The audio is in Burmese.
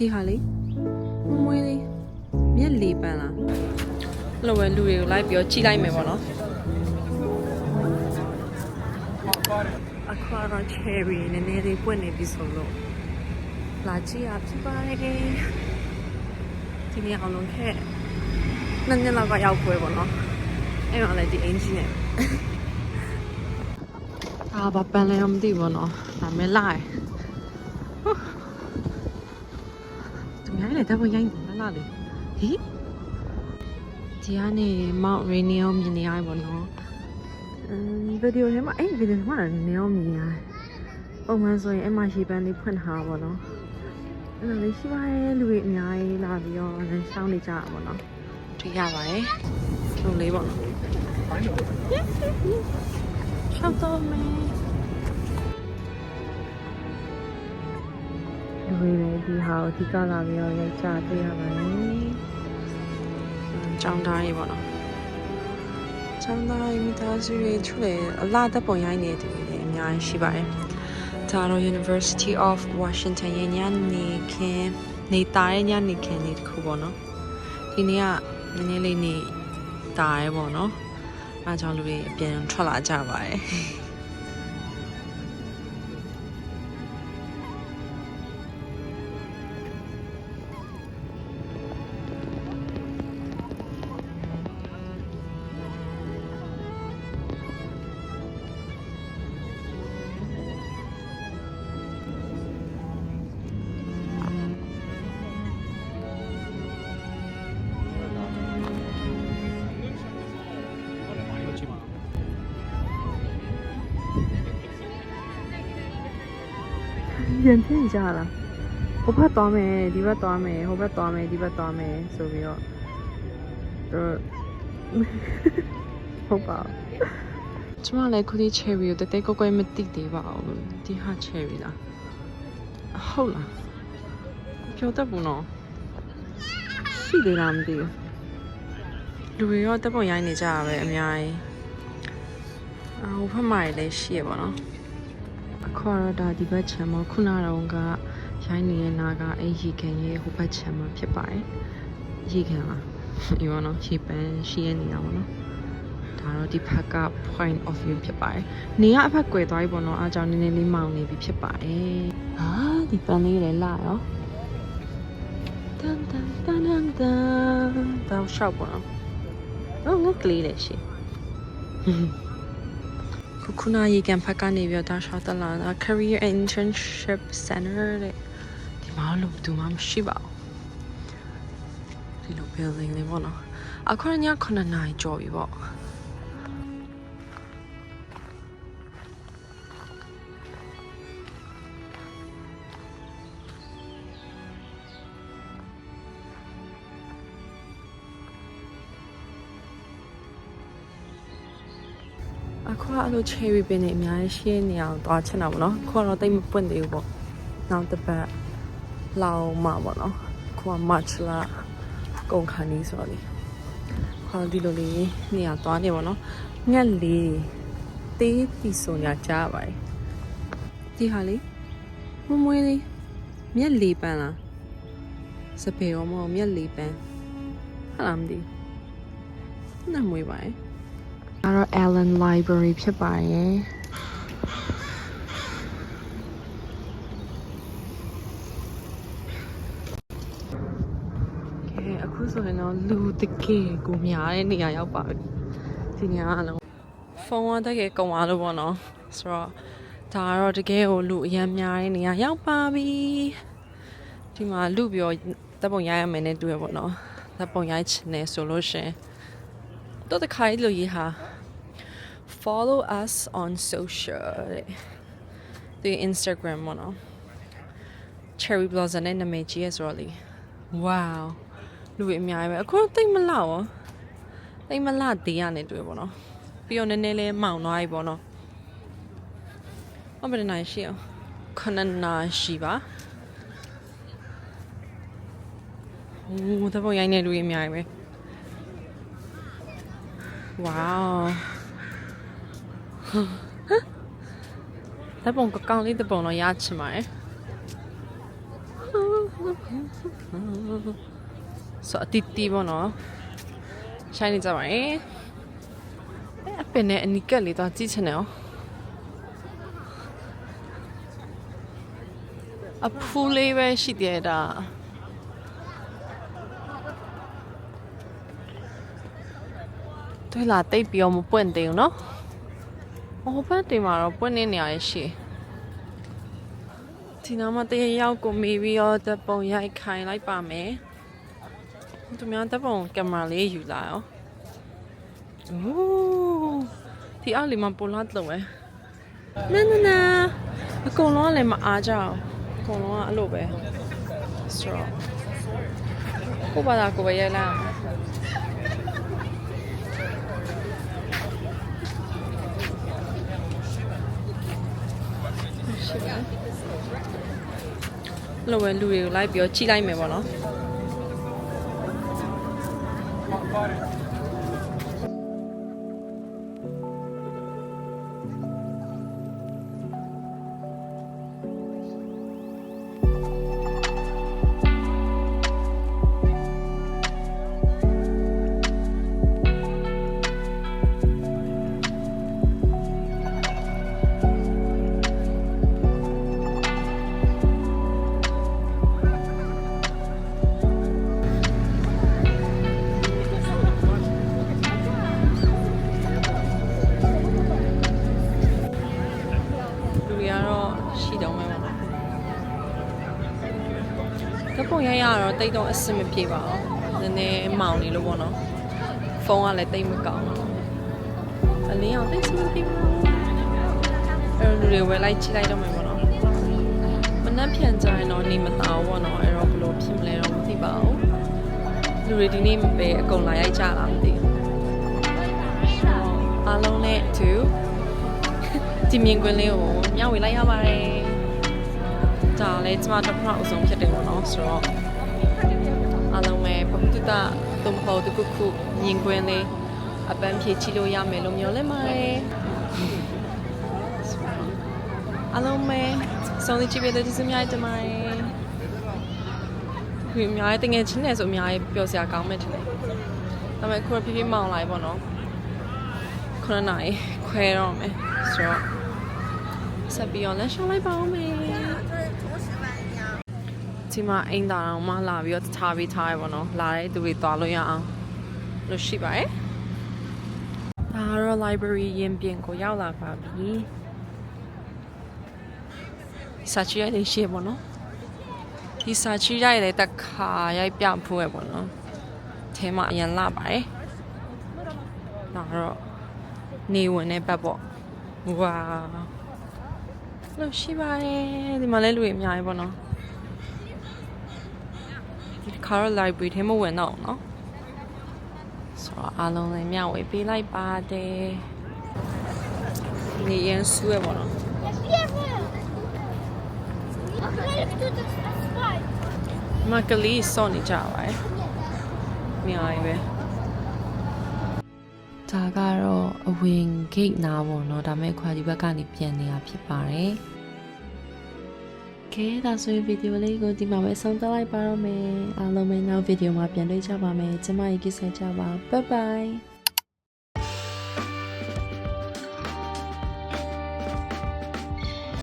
ဒီဟာလေးမွေးလေးမျက်လေးပန်းလားအဲ့လိုပဲလူတွေကိုလိုက်ပြီးတော့ကြည့်လိုက်မယ်ပေါ့နော်အခါတော့ cherry နည်းနည်းလေးပွင့်နေပြီဆိုလို့လာကြည့်ရဖြစ်ပါတယ်ဒီနေ့အောင်လုံးခဲ့နှစ်နှစ်လောက်ကရောက်ပွဲပေါ့နော်အဲ့မှာလည်းဒီအင်ဂျင်နဲ့အာဘာပန်လဲမသိဘူးနော်ဒါမဲလိုက် သူများလည်းတော့ရိုင်းတယ်လားလေဟိဒီကနေ Mount Rainier မြင်နေရပါတော့အမ်ဗီဒီယိုထဲမှာအဲ့ဗီဒီယိုထဲမှာနေအောင်မြင်ရတယ်ပုံမှန်ဆိုရင်အဲ့မှာရှေ့ပန်းလေးဖွင့်ထားပါတော့အဲ့လိုလေးရှိပါရဲ့လူတွေအများကြီးလာပြီးတော့လမ်းရှောင်းနေကြတာပေါ့နော်တွေ့ရပါတယ်လုံလေးပေါ့နော်ရှောက်တော့မယ် လူတွေလည်းဒီဟာကိုအဓိကလာပြီးတော့ရိုက်ကြတွေ့ရပါတယ်ကျောင်းသားကြီးပေါ့နော်ကျောင်းသားကြီးမိသားစုတွေသူလည်းအလားတက်ပုံရိုက်နေတယ်တွေလည်းအများကြီးရှိပါတယ်ဒါတော့ University of Washington ရဲ့ညနေခင်းနေတာရဲ့ညနေခင်းလေးတစ်ခုပေါ့နော်ဒီနေ့ကနည်းနည်းလေးနေတာရဲပေါ့နော်အားကြောင့်လူတွေအပြန်ထွက်လာကြပါတယ် ပြန်ဖြစ်ကြလားဟိုဘက်သွားမယ်ဒီဘက်သွားမယ်ဟိုဘက်သွားမယ်ဒီဘက်သွားမယ်ဆိုပြီးတော့သူဟုတ်ပါကျမလည်းခုဒီ cherry ကိုတတဲကိုကိုမသိသေးပါဘူးဒီဟာ cherry လားဟုတ်လားပြောတတ်ဘူးနော်ရှိသေးလားမသိဘူးလူတွေရောတက်ပုံရိုင်းနေကြတာပဲအများကြီးအာဟိုဘက်မှာလည်းရှိရပါတော့ အခုကတော့ဒါဒီဘက်ခြမ်းမှာခုနကတော့ကရိုင်းနေတဲ့နာကအဲ့ရေခံရဲ့ဟိုဘက်ခြမ်းမှာဖြစ်ပါတယ်ရေခံလားဒီဘောနော်ရေပန်းရှိရဲ့နေရာပေါ့နော်ဒါတော့ဒီဘက်က point of view ဖြစ်ပါတယ်နေရအဖက်ကွယ်သွားပြီပေါ့နော်အားကြောင့်နည်းနည်းလေးမောင်နေပြီဖြစ်ပါတယ်ဟာဒီပန်းလေးလည်းလာရောတန်တန်တန်တန်တန်တော့ရှောက်ပေါ့နော်တော့ငါကလေးလည်းရှိ ခုခုနရေကန်ဖက်ကနေပြီးတော့ဒါရှောက်တလာတာ career and internship center တဲ့ဒီမှာလို့ဘူးမှမရှိပါဘူးဒီလို building လေးပေါ့နော်အခုည9နာရီကျော်ပြီပေါ့ အခုကအဲ့လို cherry ပင်တွေအများကြီးရှိတဲ့နေရာကိုသွားချင်တာပေါ့နော်အခုကတော့တိတ်မပွင့်သေးဘူးပေါ့နောက်တစ်ပတ်လောက်မှပေါ့နော်အခုက march လကုန်ခါနေဆိုတော့လေခေါင်းဒီလိုလေးနေရာသွားနေပေါ့နော်ညက်လေးသေးတီဆိုညာကြားရပါတယ်ဒီဟာလေးမမွေးလေးမျက်လေးပန်းလားစပယ်ရောမဟုတ်မျက်လေးပန်းဟာလားမသိဘူးနားမွေးပါရဲ့ အဲ့တော့ Allen Library ဖြစ်ပါရဲ့ကဲအခုဆိုရင်တော့လူတကယ်ကိုများတဲ့နေရာရောက်ပါပြီဒီနေရာကလည်းဖုန်းကတကယ်ကုန်သွားလို့ပေါ့နော်ဆိုတော့ဒါကတော့တကယ်ကိုလူအများများတဲ့နေရာရောက်ပါပြီဒီမှာလူပြောတပ်ပုံရိုက်ရမယ်နဲ့တွေ့ရပေါ့နော်တပ်ပုံရိုက်ချင်တယ်ဆိုလို့ရှရင်တော့တခါကြီးလူကြီးဟာ follow us on social တဲ့ဒီ Instagram ပေါ့နော် Cherry Blossom နဲ့နာမည်ကြီးရဲဆိုတော့လေ wow လူတွေအများကြီးပဲအခုတိတ်မလောက်ရောတိတ်မလသေးရနေတွေ့ပေါ့နော်ပြီးတော့နည်းနည်းလေးမောင်သွားပြီပေါ့နော်အဘယ်နိုင်ရှိအောင်ခဏနာရှိပါโอ้တပေါ်ရိုင်းနေလူတွေအများကြီးပဲ wow တပုံကကောင်းလေးတပုံတော့ရချင်ပါတယ် ဆိုအတီတီပေါ့နော်ရှိုင်းနေကြပါရဲ့အဲ့အပင်နဲ့အနီကက်လေးတော့ကြည့်ချင်တယ်哦အဖူးလေးပဲရှိသေးတယ်ဒါတွေ့လာတိတ်ပြီးတော့မပွင့်သေးဘူးเนาะ ဟိုဘက်တင်မှာတော့ပွင့်နေနေရရှိဒီနားမှာတရရောက်ကိုမေးပြီးတော့တပ်ပုံရိုက်ခိုင်းလိုက်ပါမယ်သူများတပ်ပုံကင်မရာလေးယူလာရောအိုးဒီအောက်လေးမှာပိုလာတော့ပဲနာနာနာအကုန်လုံးကလည်းမအားကြအောင်အကုန်လုံးကအဲ့လိုပဲဆိုတော့ကိုပါတာကိုပဲရိုက်လိုက်အောင် ရှိပါအဲ့လိုပဲလူတွေကိုလိုက်ပြီးတော့ကြီးလိုက်မယ်ပေါ့နော် ကပုံရရတော့တိတ်တော့အဆင်မပြေပါဘူးနည်းနည်းမောင်နေလို့ပေါ့နော်ဖုန်းကလည်းတိတ်မကောင်းတော့အလင်းအောင်တိတ်စမပြေပါဘူးအဲ့တော့လူတွေဝယ်လိုက်ချိလိုက်တော့မယ်ပေါ့နော်မနှက်ဖြန်ကြရင်တော့နေမသားဘူးပေါ့နော်အဲ့တော့ဘယ်လိုဖြစ်မလဲတော့မသိပါဘူးလူတွေဒီနေ့မပဲအကုန်လာရိုက်ကြလားမသိဘူးအားလုံးနဲ့အတူဒီမြင်ကွင်းလေးကိုမျှဝေလိုက်ရပါတယ်။ ဒါလည်းကျမတစ်ဖက်အဆုံးဖြစ်တယ်ပေါ့နော်ဆိုတော့အားလုံးပဲပပတူတာတုံးဖို့တခုခုမြင်ကွင်းလေးအပန်းဖြေချီလို့ရမယ်လို့မျှော်လင့်ပါတယ်။အားလုံးပဲစုံးကြည့်ပေးတဲ့ဒီစမြိုင်တမိုင်းဒီအများကြီးတငယ်ချင်းနဲ့ဆိုအများကြီးပျော်စရာကောင်းမယ်ထင်တယ်။ဒါပေမဲ့ခုရဖြည်းဖြည်းမောင်းလိုက်ပေါ့နော်။ခုနနာရီခွဲတော့မယ်ဆိုတော့ဆက်ပြီးတော့လက်ရှောင်းလိုက်ပါဦးမယ် ဒီမှာအိမ်သာအောင်မလာပြီးတော့ထားပြီးထားရပါတော့လာတဲ့သူတွေသွားလို့ရအောင်လို့ရှိပါတယ်ဒါကတော့ library ရင်ပြင်ကိုရောက်လာပါပြီစာချီရိုက်လေးရှိပါတော့ဒီစာချီရိုက်လေးတစ်ခါရိုက်ပြဖို့ရပါတော့အဲမှာအရင်လာပါတယ်ဒါကတော့နေဝင်တဲ့ဘက်ပေါ့ဝါလို့ရှိပါတယ်ဒီမှာလည်းလူတွေအများကြီးပေါ့နော်ဒီ ခါတော့ library ထဲမဝင်တော့ဘူးเนาะဆိုတော့အားလုံးလည်းမျှဝေပေးလိုက်ပါတယ်နေရင်ဆူရပါတော့ မကလေးစောင့်နေကြပါတယ်။မြောင်ပဲ။ဒါကတော့အဝင် gate နားပေါ့နော်။ဒါမဲ့ခွာဒီဘက်ကနေပြန်နေတာဖြစ်ပါတယ်။ ကဲဒါဆိုရင်ဗီဒီယိုလေးကိုဒီမှာပဲဆုံးသတ်လိုက်ပါတော့မယ်။အားလုံးပဲနောက်ဗီဒီယိုမှာပြန်တွေ့ကြပါမယ်။ကျမရေကိစ္စကြပါ။ Bye bye